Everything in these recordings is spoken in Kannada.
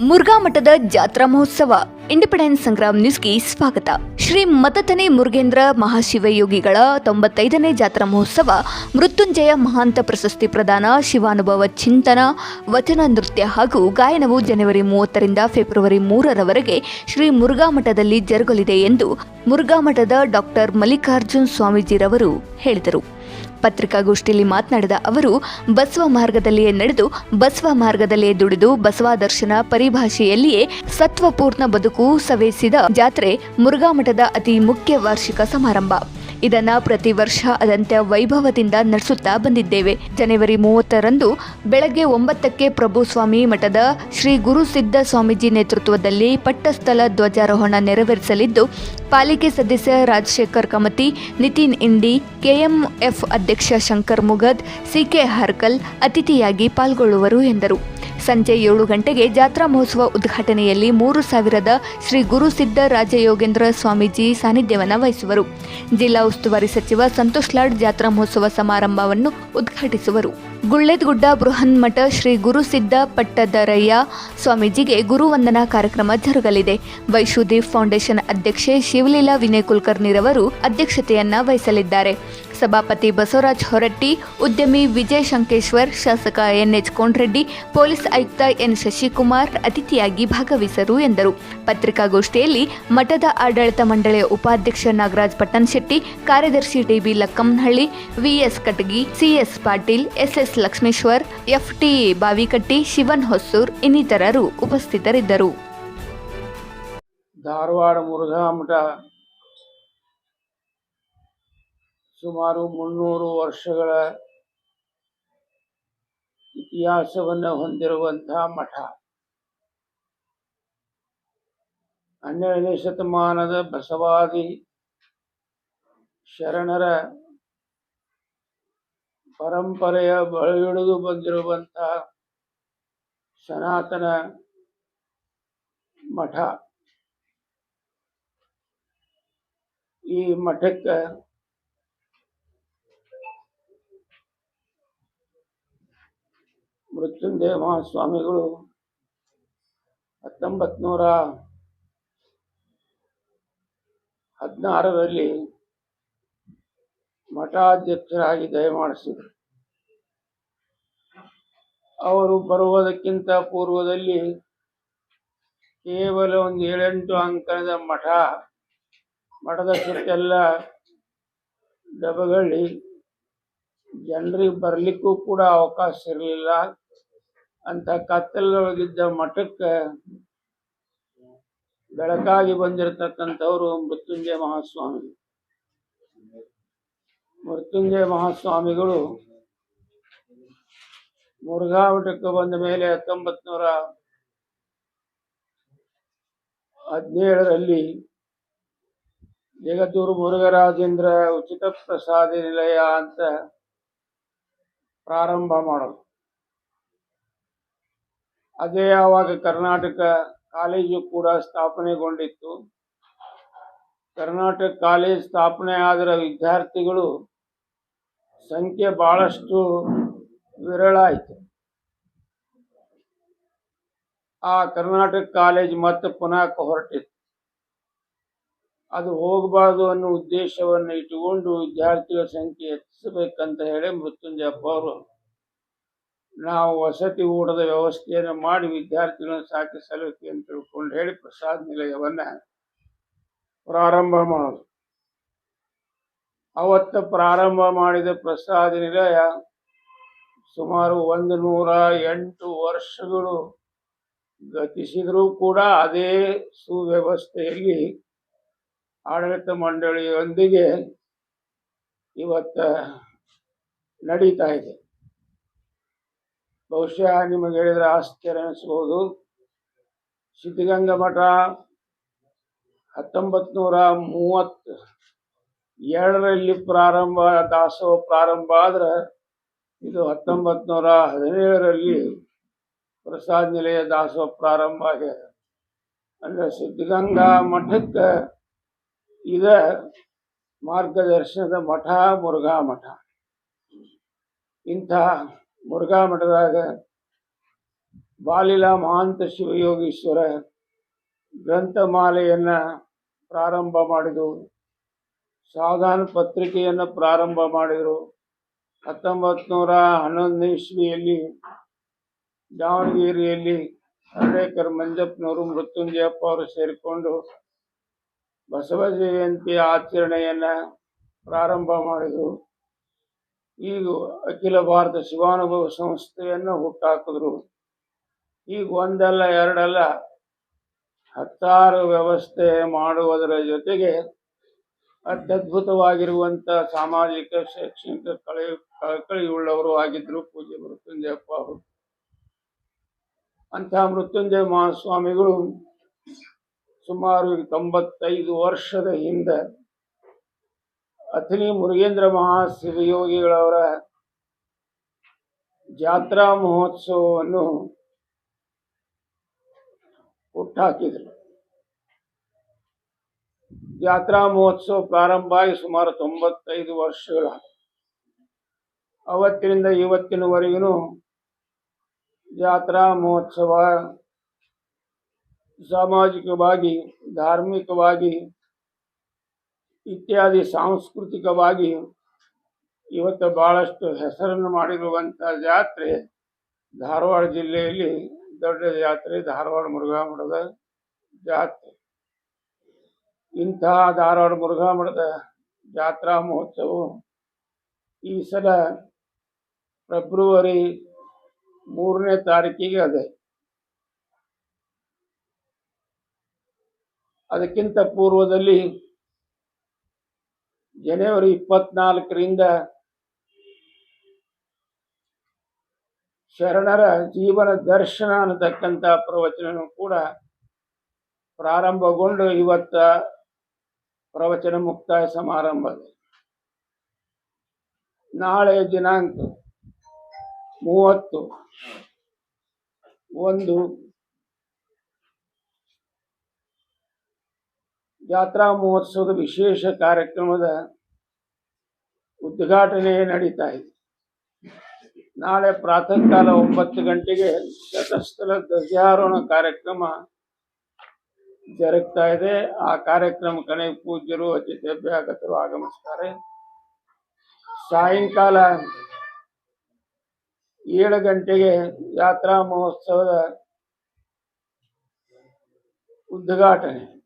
ಮುರುಘಾ ಮಠದ ಜಾತ್ರಾ ಮಹೋತ್ಸವ. ಇಂಡಿಪೆಂಡೆನ್ಸ್ ಸಂಗ್ರಾಮ್ ನ್ಯೂಸ್ಗೆ ಸ್ವಾಗತ. ಶ್ರೀ ಮತತನೆ ಮುರುಗೇಂದ್ರ ಮಹಾಶಿವಯೋಗಿಗಳ ತೊಂಬತ್ತೈದನೇ ಜಾತ್ರಾ ಮಹೋತ್ಸವ ಮೃತ್ಯುಂಜಯ ಮಹಾಂತ ಪ್ರಶಸ್ತಿ ಪ್ರದಾನ, ಶಿವಾನುಭವ ಚಿಂತನ, ವಚನ ನೃತ್ಯ ಹಾಗೂ ಗಾಯನವು ಜನವರಿ ಮೂವತ್ತರಿಂದ ಫೆಬ್ರವರಿ ಮೂರರವರೆಗೆ ಶ್ರೀ ಮುರುಘಾ ಮಠದಲ್ಲಿ ಜರುಗಲಿದೆ ಎಂದು ಮುರುಘಾ ಮಠದ ಡಾಕ್ಟರ್ ಮಲ್ಲಿಕಾರ್ಜುನ್ ಸ್ವಾಮೀಜಿರವರು ಹೇಳಿದರು. ಪತ್ರಿಕಾಗೋಷ್ಠಿಯಲ್ಲಿ ಮಾತನಾಡಿದ ಅವರು, ಬಸವ ಮಾರ್ಗದಲ್ಲಿಯೇ ನಡೆದು ಬಸವ ಮಾರ್ಗದಲ್ಲಿಯೇ ದುಡಿದು ಬಸವ ದರ್ಶನ ಪರಿಭಾಷೆಯಲ್ಲಿಯೇ ಸತ್ವಪೂರ್ಣ ಬದುಕು ಸವೆಸಿದ ಜಾತ್ರೆ ಮುರುಘಾಮಠದ ಅತಿ ಮುಖ್ಯ ವಾರ್ಷಿಕ ಸಮಾರಂಭ. ಇದನ್ನ ಪ್ರತಿ ವರ್ಷ ಅದಂತ್ಯ ವೈಭವದಿಂದ ನಡೆಸುತ್ತಾ ಬಂದಿದ್ದೇವೆ. ಜನವರಿ ಮೂವತ್ತರಂದು ಬೆಳಗ್ಗೆ ಒಂಬತ್ತಕ್ಕೆ ಪ್ರಭು ಸ್ವಾಮಿ ಮಠದ ಶ್ರೀ ಗುರುಸಿದ್ಧ ಸ್ವಾಮೀಜಿ ನೇತೃತ್ವದಲ್ಲಿ ಪಟ್ಟಸ್ಥಲ ಧ್ವಜಾರೋಹಣ ನೆರವೇರಿಸಲಿದ್ದು, ಪಾಲಿಕೆ ಸದಸ್ಯ ರಾಜಶೇಖರ್ ಕಮತಿ, ನಿತಿನ್ ಇಂಡಿ, ಕೆಎಂಎಫ್ ಅಧ್ಯಕ್ಷ ಶಂಕರ್ ಮುಗದ್, ಸಿಕೆ ಹರ್ಕಲ್ ಅತಿಥಿಯಾಗಿ ಪಾಲ್ಗೊಳ್ಳುವರು ಎಂದರು. ಸಂಜೆ ಏಳು ಗಂಟೆಗೆ ಜಾತ್ರಾ ಮಹೋತ್ಸವ ಉದ್ಘಾಟನೆಯಲ್ಲಿ ಮೂರು ಸಾವಿರದ ಶ್ರೀ ಗುರುಸಿದ್ಧ ರಾಜಯೋಗೇಂದ್ರ ಸ್ವಾಮೀಜಿ ಸಾನ್ನಿಧ್ಯವನ್ನು ವಹಿಸುವರು. ಜಿಲ್ಲಾ ಉಸ್ತುವಾರಿ ಸಚಿವ ಸಂತೋಷ್ ಲಾಡ್ ಜಾತ್ರಾ ಮಹೋತ್ಸವ ಸಮಾರಂಭವನ್ನು ಉದ್ಘಾಟಿಸುವರು. ಗುಳ್ಳೆದ್ಗುಡ್ಡ ಬೃಹನ್ಮಠ ಶ್ರೀ ಗುರುಸಿದ್ಧ ಪಟ್ಟದರಯ್ಯ ಸ್ವಾಮೀಜಿಗೆ ಗುರುವಂದನಾ ಕಾರ್ಯಕ್ರಮ ಜರುಗಲಿದೆ. ವೈಶುದೀಪ್ ಫೌಂಡೇಶನ್ ಅಧ್ಯಕ್ಷೆ ಶಿವಲೀಲಾ ವಿನಯ್ ಕುಲಕರ್ಣಿರವರು ಅಧ್ಯಕ್ಷತೆಯನ್ನ ವಹಿಸಲಿದ್ದಾರೆ. ಸಭಾಪತಿ ಬಸವರಾಜ್ ಹೊರಟ್ಟಿ, ಉದ್ಯಮಿ ವಿಜಯ್ ಶಂಕೇಶ್ವರ್, ಶಾಸಕ ಎನ್ಎಚ್ ಕೋಣ್ರೆಡ್ಡಿ, ಪೊಲೀಸ್ ಆಯುಕ್ತ ಎನ್ ಶಶಿಕುಮಾರ್ ಅತಿಥಿಯಾಗಿ ಭಾಗವಹಿಸರು ಎಂದರು. ಪತ್ರಿಕಾಗೋಷ್ಠಿಯಲ್ಲಿ ಮಠದ ಆಡಳಿತ ಮಂಡಳಿಯ ಉಪಾಧ್ಯಕ್ಷ ನಾಗರಾಜ್ ಪಟ್ಟಣಶೆಟ್ಟಿ ಕಾರ್ಯದರ್ಶಿ DB Lakkamhalli VS Katagi CS Patil SS Lakshmeshwar, FT Bavikatti, Shivan Hosur ಇನ್ನಿತರರು ಉಪಸ್ಥಿತರಿದ್ದರು. ಧಾರವಾಡ ಮುರುಘಾ ಸುಮಾರು ಮುನ್ನೂರು ವರ್ಷಗಳ ಇತಿಹಾಸವನ್ನು ಹೊಂದಿರುವಂತಹ ಮಠ. ಹನ್ನೆರಡನೇ ಶತಮಾನದ ಬಸವಾದಿ ಶರಣರ ಪರಂಪರೆಯ ಬಳಿಹಿಡಿದು ಬಂದಿರುವಂತಹ ಸನಾತನ ಮಠ. ಈ ಮಠಕ್ಕೆ ಮೃತ್ಯುಂಜಯ ಮಹಾಸ್ವಾಮಿಗಳು ಹತ್ತೊಂಬತ್ತು ನೂರ ಹದಿನಾರರಲ್ಲಿ ಮಠಾಧ್ಯಕ್ಷರಾಗಿ ದಯಮಾಡಿಸಿದರು. ಅವರು ಬರುವುದಕ್ಕಿಂತ ಪೂರ್ವದಲ್ಲಿ ಕೇವಲ ಒಂದು ಏಳೆಂಟು ಅಂಕಣದ ಮಠ, ಮಠದ ಸುತ್ತೆಲ್ಲ ಡಬಗಳ್ಳಿ ಜನರಿಗೆ ಬರಲಿಕ್ಕೂ ಕೂಡ ಅವಕಾಶ ಇರಲಿಲ್ಲ. ಅಂತ ಕತ್ತಲೊಳಗಿದ್ದ ಮಠಕ್ಕೆ ಬೆಳಕಾಗಿ ಬಂದಿರತಕ್ಕಂಥವ್ರು ಮೃತ್ಯುಂಜಯ ಮಹಾಸ್ವಾಮಿ. ಮೃತ್ಯುಂಜಯ ಮಹಾಸ್ವಾಮಿಗಳು ಮುರುಘಾ ಮಠಕ್ಕೆ ಬಂದ ಮೇಲೆ ಹತ್ತೊಂಬತ್ ನೂರ ಹದಿನೇಳರಲ್ಲಿ ಜಗತ್ತೂರು ಮುರುಘರಾಜೇಂದ್ರ ಉಚಿತ ಪ್ರಸಾದ ನಿಲಯ ಅಂತ ಪ್ರಾರಂಭ ಮಾಡೋದು. ಅದೇ ಆವಾಗ ಕರ್ನಾಟಕ ಕಾಲೇಜು ಕೂಡ ಸ್ಥಾಪನೆಗೊಂಡಿತ್ತು. ಕರ್ನಾಟಕ ಕಾಲೇಜ್ ಸ್ಥಾಪನೆ ಆದರೆ ವಿದ್ಯಾರ್ಥಿಗಳು ಸಂಖ್ಯೆ ಬಹಳಷ್ಟು ವಿರಳ ಆಯಿತು ಆ ಕರ್ನಾಟಕ ಕಾಲೇಜ್ ಮತ್ತೆ ಪುನಃ ಹೊರಟಿತ್ತು. ಅದು ಹೋಗಬಾರ್ದು ಅನ್ನೋ ಉದ್ದೇಶವನ್ನು ಇಟ್ಟುಕೊಂಡು ವಿದ್ಯಾರ್ಥಿಗಳ ಸಂಖ್ಯೆ ಹೆಚ್ಚಿಸಬೇಕಂತ ಹೇಳಿ ಮೃತ್ಯುಂಜಯಪ್ಪ ಅವರು ನಾವು ವಸತಿ ಊಟದ ವ್ಯವಸ್ಥೆಯನ್ನು ಮಾಡಿ ವಿದ್ಯಾರ್ಥಿಗಳನ್ನು ಸಾಕಿಸಲಿಕ್ಕೆ ಅಂತ ತಿಳ್ಕೊಂಡು ಹೇಳಿ ಪ್ರಸಾದ ನಿಲಯವನ್ನು ಪ್ರಾರಂಭ ಮಾಡೋದು. ಅವತ್ತು ಪ್ರಾರಂಭ ಮಾಡಿದ ಪ್ರಸಾದ ನಿಲಯ ಸುಮಾರು ಒಂದು ನೂರ ಎಂಟು ವರ್ಷಗಳು ಗತಿಸಿದರೂ ಕೂಡ ಅದೇ ಸುವ್ಯವಸ್ಥೆಯಲ್ಲಿ ಆಡಳಿತ ಮಂಡಳಿಯೊಂದಿಗೆ ಇವತ್ತು ನಡೀತಾ ಇದೆ. ಬಹುಶಃ ನಿಮಗೆ ಹೇಳಿದ್ರೆ ಆಶ್ಚರ್ಯ ಅನಿಸ್ಬೋದು. ಸಿದ್ಧಗಂಗಾ ಮಠ ಹತ್ತೊಂಬತ್ತು ನೂರ ಮೂವತ್ತು ಎರಡರಲ್ಲಿ ಪ್ರಾರಂಭ, ದಾಸೋಹ ಪ್ರಾರಂಭ ಆದ್ರೆ ಇದು ಹತ್ತೊಂಬತ್ತು ನೂರ ಹದಿನೇಳರಲ್ಲಿ ಪ್ರಸಾದ ನಿಲಯ ದಾಸೋಹ ಪ್ರಾರಂಭ ಆಗ್ಯದ ಅಂದ್ರೆ ಸಿದ್ಧಗಂಗಾ ಮಠಕ್ಕೆ ಇದ ಮಾರ್ಗದರ್ಶನದ ಮಠ ಮುರುಘಾ ಮಠ. ಇಂಥ ಮುರುಘಾ ಮಠದಾಗ ಬಾಲಿಲ ಮಹಾಂತ ಶಿವಯೋಗೀಶ್ವರ ಗ್ರಂಥಮಾಲೆಯನ್ನ ಪ್ರಾರಂಭ ಮಾಡಿದರು. ಸಾಧಾರಣ ಪತ್ರಿಕೆಯನ್ನು ಪ್ರಾರಂಭ ಮಾಡಿದರು. ಹತ್ತೊಂಬತ್ತು ನೂರ ಹನ್ನೊಂದನೇ ಇಸ್ವಿಯಲ್ಲಿ ದಾವಣಗೆರೆಯಲ್ಲಿ ಹರಡೇಕರ್ ಮಂಜಪ್ಪನವರು ಮೃತ್ಯುಂಜಯಪ್ಪ ಅವರು ಸೇರಿಕೊಂಡು ಬಸವ ಜಯಂತಿ ಆಚರಣೆಯನ್ನು ಪ್ರಾರಂಭ ಮಾಡಿದರು. ಈಗ ಅಖಿಲ ಭಾರತ ಶಿವಾನುಭವ ಸಂಸ್ಥೆಯನ್ನು ಹುಟ್ಟಾಕಿದ್ರು. ಈಗ ಒಂದಲ್ಲ, ಎರಡಲ್ಲ, ಹತ್ತಾರು ವ್ಯವಸ್ಥೆ ಮಾಡುವುದರ ಜೊತೆಗೆ ಅತ್ಯದ್ಭುತವಾಗಿರುವಂತ ಸಾಮಾಜಿಕ, ಶೈಕ್ಷಣಿಕ ಕಳೆ, ಕಳಕಳಿಯುಳ್ಳವರು ಆಗಿದ್ರು. ಪೂಜ್ಯ ಮೃತ್ಯುಂಜಯಪ್ಪ ಅವರು ಅಂತಹ ಮೃತ್ಯುಂಜಯ ಮಹಾಸ್ವಾಮಿಗಳು ಸುಮಾರು ತೊಂಬತ್ತೈದು ವರ್ಷದ ಹಿಂದೆ ಅಥಣಿ ಮುರುಗೇಂದ್ರ ಮಹಾಶಿವಯೋಗಿಗಳವರ ಜಾತ್ರಾ ಮಹೋತ್ಸವವನ್ನು ಹುಟ್ಟಾಕಿದರು. ಜಾತ್ರಾ ಮಹೋತ್ಸವ ಪ್ರಾರಂಭ ಆಗಿ ಸುಮಾರು ತೊಂಬತ್ತೈದು ವರ್ಷಗಳ ಅವತ್ತಿನಿಂದ ಇವತ್ತಿನವರೆಗೂ ಜಾತ್ರಾ ಮಹೋತ್ಸವ ಸಾಮಾಜಿಕವಾಗಿ, ಧಾರ್ಮಿಕವಾಗಿ ಇತ್ಯಾದಿ ಸಾಂಸ್ಕೃತಿಕವಾಗಿ ಇವತ್ತು ಭಾಳಷ್ಟು ಹೆಸರನ್ನು ಮಾಡಿರುವಂಥ ಜಾತ್ರೆ ಧಾರವಾಡ ಜಿಲ್ಲೆಯಲ್ಲಿ ದೊಡ್ಡ ಜಾತ್ರೆ, ಧಾರವಾಡ ಮುರುಘಾ ಮಠದ ಜಾತ್ರೆ. ಇಂತಹ ಧಾರವಾಡ ಮುರುಘಾ ಮಠದ ಜಾತ್ರಾ ಮಹೋತ್ಸವ ಈ ಸಲ ಫೆಬ್ರವರಿ ಮೂರನೇ ತಾರೀಕಿಗೆ ಅದೇ. ಅದಕ್ಕಿಂತ ಪೂರ್ವದಲ್ಲಿ ಜನವರಿ ಇಪ್ಪತ್ನಾಲ್ಕರಿಂದ ಶರಣರ ಜೀವನ ದರ್ಶನ ಅನ್ನತಕ್ಕಂಥ ಪ್ರವಚನ ಕೂಡ ಪ್ರಾರಂಭಗೊಂಡು ಇವತ್ತ ಪ್ರವಚನ ಮುಕ್ತಾಯ ಸಮಾರಂಭ ನಾಳೆ ದಿನಾಂಕ ಮೂವತ್ತು. ಒಂದು ಜಾತ್ರಾ ಮಹೋತ್ಸವದ ವಿಶೇಷ ಕಾರ್ಯಕ್ರಮದ ಉದ್ಘಾಟನೆ ನಡೀತಾ ಇದೆ. ನಾಳೆ ಪ್ರಾತಃ ಕಾಲ ಒಂಬತ್ತು ಗಂಟೆಗೆ ಶತಸ್ಥಲ ಧ್ವಜಾರೋಹಣ ಕಾರ್ಯಕ್ರಮ ಜರುಗ್ತಾ ಇದೆ. ಆ ಕಾರ್ಯಕ್ರಮ ಕಣೆ ಪೂಜ್ಯರು ಅತಿಥಿ ಅಭ್ಯಾಗತರು ಆಗಮಿಸ್ತಾರೆ. ಸಾಯಂಕಾಲ ಏಳು ಗಂಟೆಗೆ ಯಾತ್ರಾ ಮಹೋತ್ಸವದ ಉದ್ಘಾಟನೆ.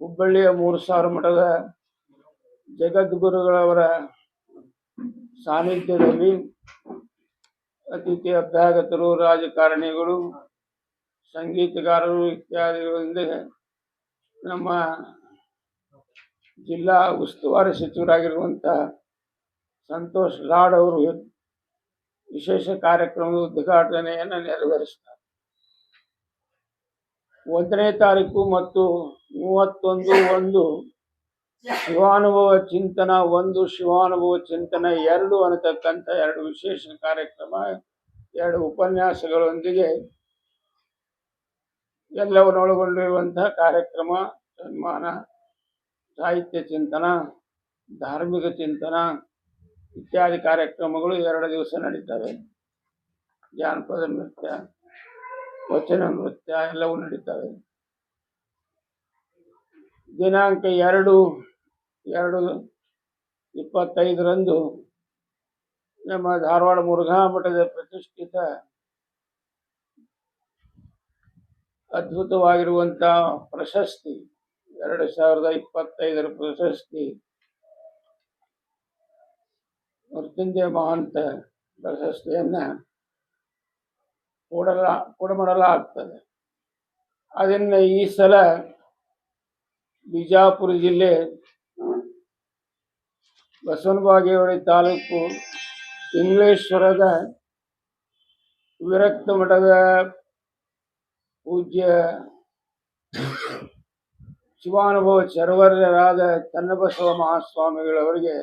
ಹುಬ್ಬಳ್ಳಿಯ ಮೂರು ಸಾವಿರ ಮಠದ ಜಗದ್ಗುರುಗಳವರ ಸಾನ್ನಿಧ್ಯದಲ್ಲಿ ಅತಿಥಿ ಅಭ್ಯಾಗತರು, ರಾಜಕಾರಣಿಗಳು, ಸಂಗೀತಗಾರರು ಇತ್ಯಾದಿಗಳಿಂದ ನಮ್ಮ ಜಿಲ್ಲಾ ಉಸ್ತುವಾರಿ ಸಚಿವರಾಗಿರುವಂತಹ ಸಂತೋಷ್ ಲಾಡ್ ಅವರು ವಿಶೇಷ ಕಾರ್ಯಕ್ರಮದ ಉದ್ಘಾಟನೆಯನ್ನು ನೆರವೇರಿಸ್ತಾರೆ ಒಂದನೇ ತಾರೀಕು ಮತ್ತು ಮೂವತ್ತೊಂದು ಒಂದು ಶಿವಾನುಭವ ಚಿಂತನ, ಒಂದು ಶಿವಾನುಭವ ಚಿಂತನ, ಎರಡು ಅನ್ನತಕ್ಕಂಥ ಎರಡು ವಿಶೇಷ ಕಾರ್ಯಕ್ರಮ, ಎರಡು ಉಪನ್ಯಾಸಗಳೊಂದಿಗೆ ಎಲ್ಲವನ್ನು ಒಳಗೊಂಡಿರುವಂತಹ ಕಾರ್ಯಕ್ರಮ, ಸನ್ಮಾನ, ಸಾಹಿತ್ಯ ಚಿಂತನ, ಧಾರ್ಮಿಕ ಚಿಂತನ ಇತ್ಯಾದಿ ಕಾರ್ಯಕ್ರಮಗಳು ಎರಡು ದಿವಸ ನಡೀತವೆ. ಜಾನಪದ ನೃತ್ಯ. ವಚನ ನೃತ್ಯ ಎಲ್ಲವೂ ನಡೀತವೆ ದಿನಾಂಕ ಎರಡು ಎರಡು ಇಪ್ಪತ್ತೈದರಂದು ನಮ್ಮ ಧಾರವಾಡ ಮುರುಘಾ ಮಠದ ಪ್ರತಿಷ್ಠಿತ ಅದ್ಭುತವಾಗಿರುವಂಥ ಪ್ರಶಸ್ತಿ, ಎರಡು ಸಾವಿರದ ಇಪ್ಪತ್ತೈದರ ಪ್ರಶಸ್ತಿ, ಮೃತ್ಯುಂಜಯ ಮಹಾಂತ ಪ್ರಶಸ್ತಿಯನ್ನ ಕೊಡಲ, ಕೊಡಮಾಡಲಾಗ್ತದೆ. ಅದನ್ನ ಈ ಸಲ ಬಿಜಾಪುರ ಜಿಲ್ಲೆ, ಬಸವನಬಾಗೇವಾಡಿ ತಾಲೂಕು ಇಂಗ್ಲೇಶ್ವರದ ವಿರಕ್ತ ಮಠದ ಪೂಜ್ಯ ಶಿವಾನುಭವ ಚರವರ್ಯರಾದ ಚನ್ನಬಸವ ಮಹಾಸ್ವಾಮಿಗಳವರಿಗೆ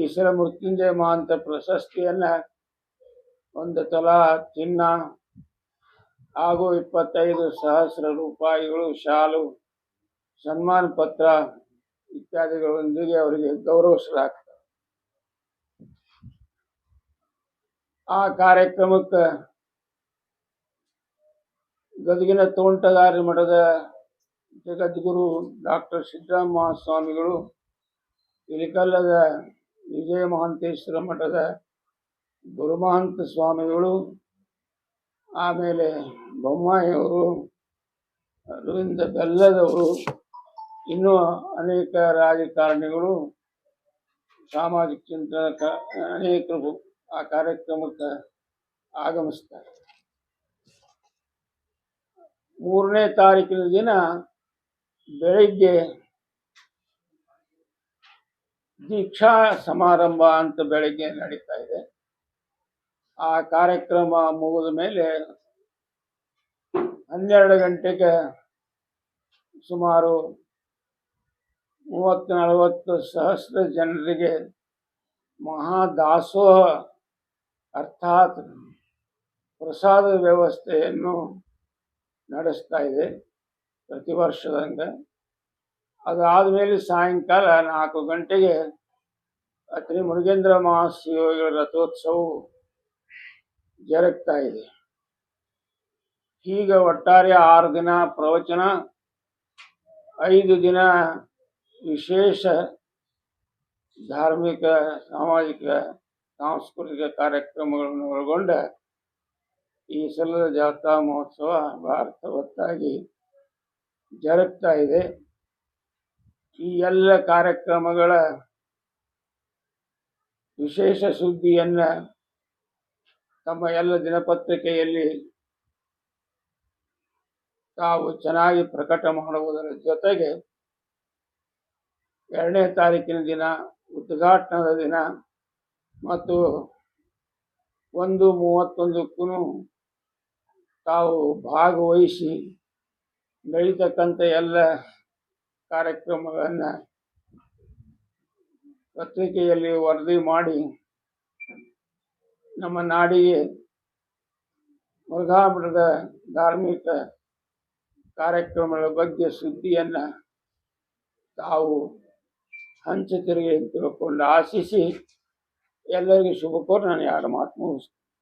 ಈ ಸಲ ಮೃತ್ಯುಂಜಯ ಮಹಾಂತ ಪ್ರಶಸ್ತಿಯನ್ನ ಒಂದು ತಲಾ ಚಿನ್ನ ಹಾಗೂ ಇಪ್ಪತ್ತೈದು ಸಹಸ್ರ ರೂಪಾಯಿಗಳು, ಶಾಲು, ಸನ್ಮಾನ ಪತ್ರ ಇತ್ಯಾದಿಗಳೊಂದಿಗೆ ಅವರಿಗೆ ಗೌರವಿಸಲಾಗ್ತದೆ. ಆ ಕಾರ್ಯಕ್ರಮಕ್ಕೆ ಗದಗಿನ ತೋಂಟಗಾರಿ ಮಠದ ಜಗದ್ಗುರು ಡಾಕ್ಟರ್ ಸಿದ್ದರಾಮ ಸ್ವಾಮಿಗಳು ಇಲಿಕಲ್ಲದ ವಿಜಯ ಮಹಾಂತೇಶ್ವರ ಮಠದ ಗುರುಮಹಂತ ಸ್ವಾಮಿಗಳು, ಆಮೇಲೆ ಬೊಮ್ಮಾಯಿಯವರು, ಅರವಿಂದ ಬೆಲ್ಲದವರು, ಇನ್ನೂ ಅನೇಕ ರಾಜಕಾರಣಿಗಳು, ಸಾಮಾಜಿಕ ಚಿಂತಕ, ಅನೇಕರು ಆ ಕಾರ್ಯಕ್ರಮಕ್ಕೆ ಆಗಮಿಸ್ತಾರೆ. ಮೂರನೇ ತಾರೀಕಿನ ದಿನ ಬೆಳಿಗ್ಗೆ ದೀಕ್ಷಾ ಸಮಾರಂಭ ಅಂತ ಬೆಳಿಗ್ಗೆ ನಡೀತಾ ಇದೆ. ಆ ಕಾರ್ಯಕ್ರಮ ಮುಗಿದ ಮೇಲೆ ಹನ್ನೆರಡು ಗಂಟೆಗೆ ಸುಮಾರು ಮೂವತ್ತು ನಲವತ್ತು ಸಹಸ್ರ ಜನರಿಗೆ ಮಹಾದಾಸೋಹ ಅರ್ಥಾತ್ ಪ್ರಸಾದ ವ್ಯವಸ್ಥೆಯನ್ನು ನಡೆಸ್ತಾ ಇದೆ ಪ್ರತಿ ವರ್ಷದಂಗ. ಅದಾದ ಮೇಲೆ ಸಾಯಂಕಾಲ ನಾಲ್ಕು ಗಂಟೆಗೆ ಶ್ರೀ ಮುರುಗೇಂದ್ರ ಮಹಾಶಿವಗಳ ರಥೋತ್ಸವವು ಜರುಗ್ತಾ ಇದೆ. ಈಗ ಒಟ್ಟಾರೆ ಆರು ದಿನ ಪ್ರವಚನ, ಐದು ದಿನ ವಿಶೇಷ ಧಾರ್ಮಿಕ, ಸಾಮಾಜಿಕ, ಸಾಂಸ್ಕೃತಿಕ ಕಾರ್ಯಕ್ರಮಗಳನ್ನು ಒಳಗೊಂಡ ಈ ಸಲದ ಜಾತ್ರಾ ಮಹೋತ್ಸವ ಭಾರತವತ್ತಾಗಿ ಜರುಗ್ತಾ ಇದೆ. ಈ ಎಲ್ಲ ಕಾರ್ಯಕ್ರಮಗಳ ವಿಶೇಷ ಸುದ್ದಿಯನ್ನ ತಮ್ಮ ಎಲ್ಲ ದಿನಪತ್ರಿಕೆಯಲ್ಲಿ ತಾವು ಚೆನ್ನಾಗಿ ಪ್ರಕಟ ಮಾಡುವುದರ ಜೊತೆಗೆ ಎರಡನೇ ತಾರೀಕಿನ ದಿನ, ಉದ್ಘಾಟನದ ದಿನ ಮತ್ತು ಒಂದು ಮೂವತ್ತೊಂದಕ್ಕೂ ತಾವು ಭಾಗವಹಿಸಿ ನಡೀತಕ್ಕಂಥ ಎಲ್ಲ ಕಾರ್ಯಕ್ರಮಗಳನ್ನು ಪತ್ರಿಕೆಯಲ್ಲಿ ವರದಿ ಮಾಡಿ ನಮ್ಮ ನಾಡಿಗೆ ಮುರುಘಾಮಠದ ಧಾರ್ಮಿಕ ಕಾರ್ಯಕ್ರಮಗಳ ಬಗ್ಗೆ ಸುದ್ದಿಯನ್ನು ತಾವು ಹಂಚುತ್ತೀರಿ ಅಂತ ತಿಳ್ಕೊಂಡು ಆಶಿಸಿ ಎಲ್ಲರಿಗೂ ಶುಭ ಕೋರಿ. ನಾನು ಎರಡು ಮಾತು ಮುಗಿಸ್ತೇನೆ.